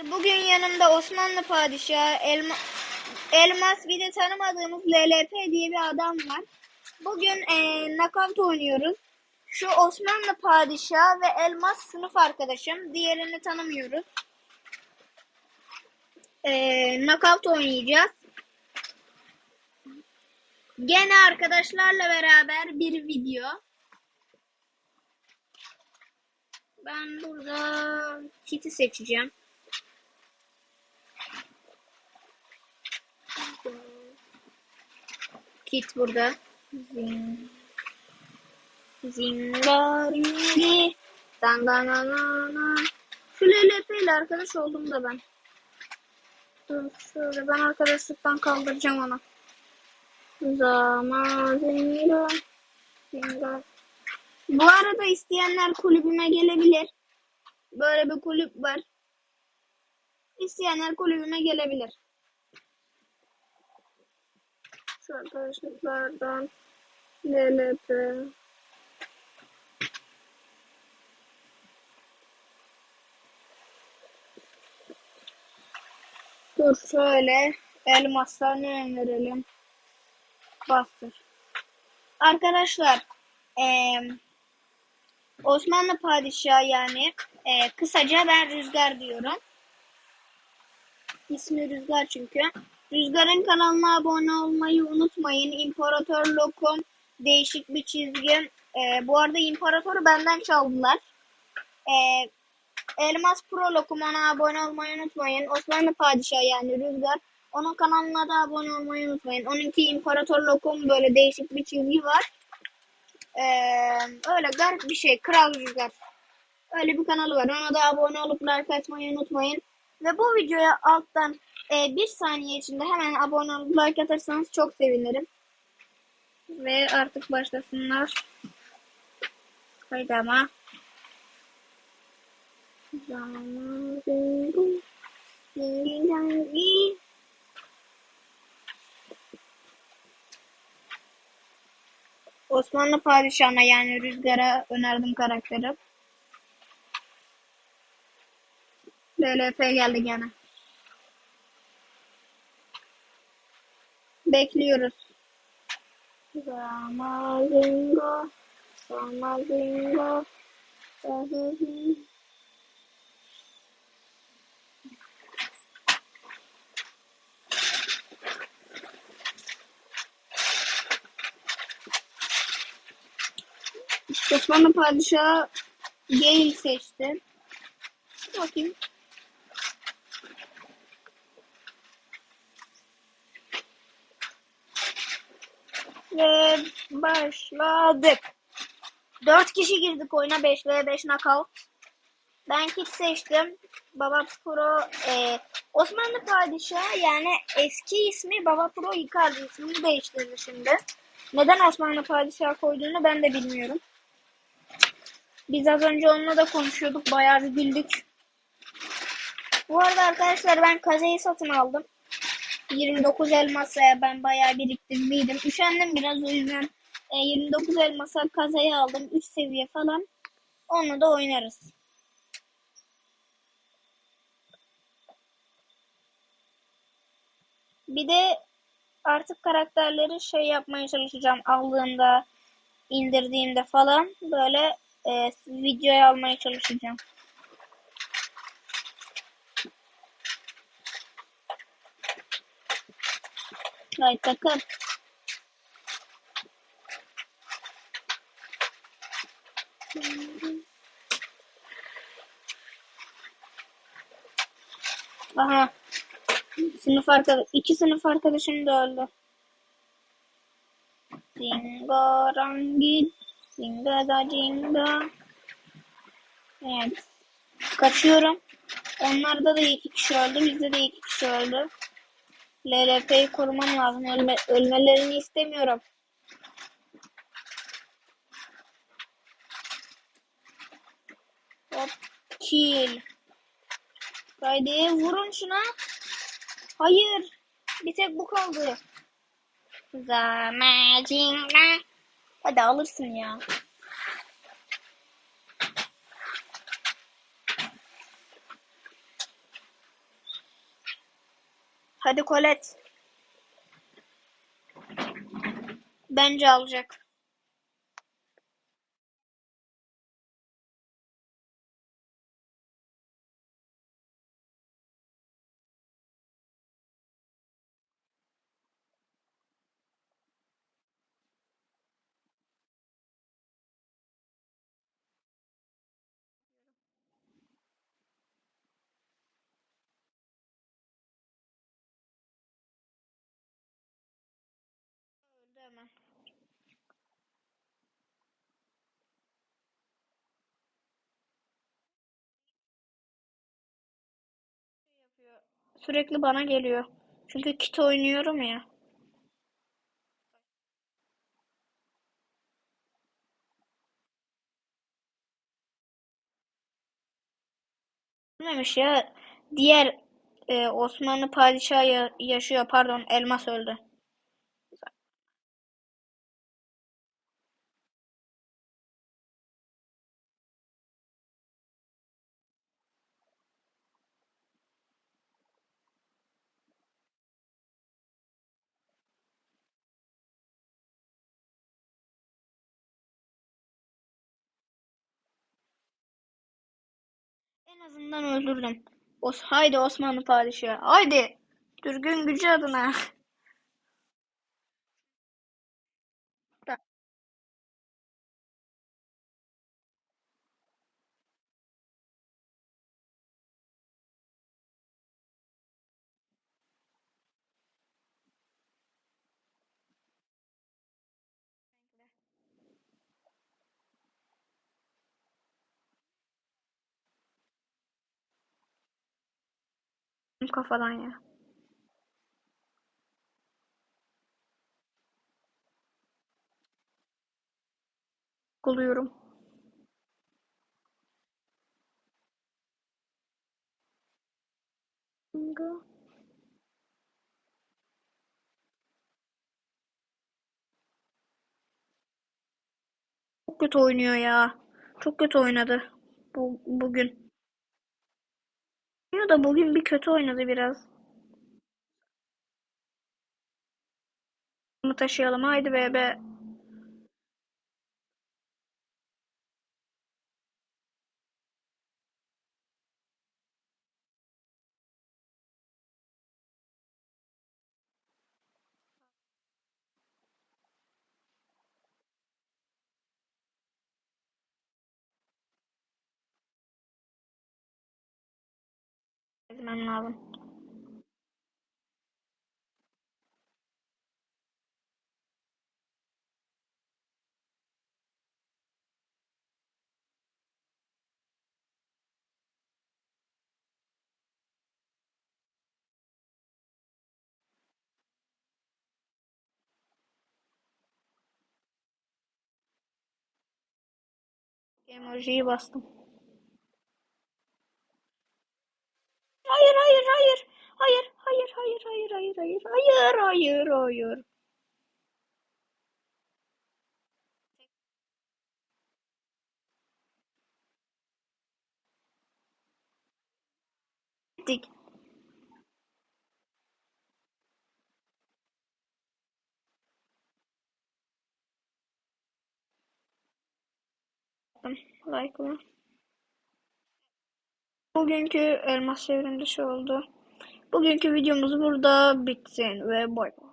Arkadaşlar bugün yanımda Osmanlı Padişahı Elma, Elmas bir de tanımadığımız LLP diye bir adam var. Bugün eee nakavt oynuyoruz. Şu Osmanlı Padişahı ve Elmas sınıf arkadaşım. Diğerini tanımıyoruz. Eee nakavt oynayacağız. Gene arkadaşlarla beraber bir video. Ben burada kiti seçeceğim. Kit burada. Zing. Zingaringi. Dandanana. Şu LLP ile arkadaş oldum da ben. Dur şöyle ben arkadaşlıktan kaldıracağım onu. Zaman zinga. Zinga. Bu arada isteyenler kulübüme gelebilir. Böyle bir kulüp var. İsteyenler kulübüme gelebilir. Şu arkadaşlıklardan LLP. Dur şöyle elmaslar ne önerelim? Bastır. Arkadaşlar eee Osmanlı padişahı yani e, kısaca ben Rüzgar diyorum. İsmi Rüzgar çünkü. Rüzgar'ın kanalına abone olmayı unutmayın. İmparator Lokum değişik bir çizgi. E, bu arada İmparator'u benden çaldılar. E, Elmas Pro Lokum abone olmayı unutmayın. Osmanlı padişahı yani Rüzgar. Onun kanalına da abone olmayı unutmayın. Onunki İmparator Lokum böyle değişik bir çizgi var. Ee, öyle garip bir şey. Kral Rüzgar. Öyle bir kanalı var. Ona da abone olup like atmayı unutmayın. Ve bu videoya alttan e, bir saniye içinde hemen abone olup like atarsanız çok sevinirim. Ve artık başlasınlar. Haydi ama. Osmanlı padişahına yani Rüzgar'a önerdim karakteri. LLP geldi gene. Bekliyoruz. Zamazingo, Zamazingo, Zamazingo. Osmanlı padişahı Gale seçti. Bakayım. Ve başladık. Dört kişi girdik oyuna 5 ve 5 knockout. Ben kit seçtim. Baba Pro e, Osmanlı padişahı yani eski ismi Baba Pro Icardi ismini değiştirdi şimdi. Neden Osmanlı padişahı koyduğunu ben de bilmiyorum. Biz az önce onunla da konuşuyorduk. Bayağı bir güldük. Bu arada arkadaşlar ben kazeyi satın aldım. 29 elmasa ben bayağı biriktirdiydim. Üşendim biraz o yüzden e, 29 elmasa kazayı aldım. 3 seviye falan. Onunla da oynarız. Bir de artık karakterleri şey yapmaya çalışacağım aldığımda, indirdiğimde falan böyle e, videoya almaya çalışacağım. Hay takım. Aha. Sınıf arkadaş, iki sınıf arkadaşım da öldü. Dingo rangin, dinga da dinga. Evet. Kaçıyorum. Onlarda da iki kişi öldü, bizde de iki kişi öldü. LLP'yi korumam lazım. Ölme, ölmelerini istemiyorum. Hop. Kill. Haydi vurun şuna. Hayır. Bir tek bu kaldı. Zamacina. Hadi alırsın ya. Hadi Kolet. Bence alacak. Sürekli bana geliyor. Çünkü kit oynuyorum ya. Ölmemiş ya. Diğer e, Osmanlı padişahı ya- yaşıyor. Pardon, Elmas öldü. En azından öldürdüm. Os haydi Osmanlı padişahı. Haydi. Türk'ün gücü adına. Kafadan ya. Kuluyorum. Çok kötü oynuyor ya. Çok kötü oynadı. Bu, bugün. Oynuyor da bugün bir kötü oynadı biraz. Bunu taşıyalım. Haydi be be. Ezmem lazım. Emojiyi bastım. Hayır hayır hayır. Hayır hayır hayır hayır hayır hayır hayır. Gittik. Like'la. Bugünkü elmas çevrim dışı oldu. Bugünkü videomuz burada bitsin ve bay bay.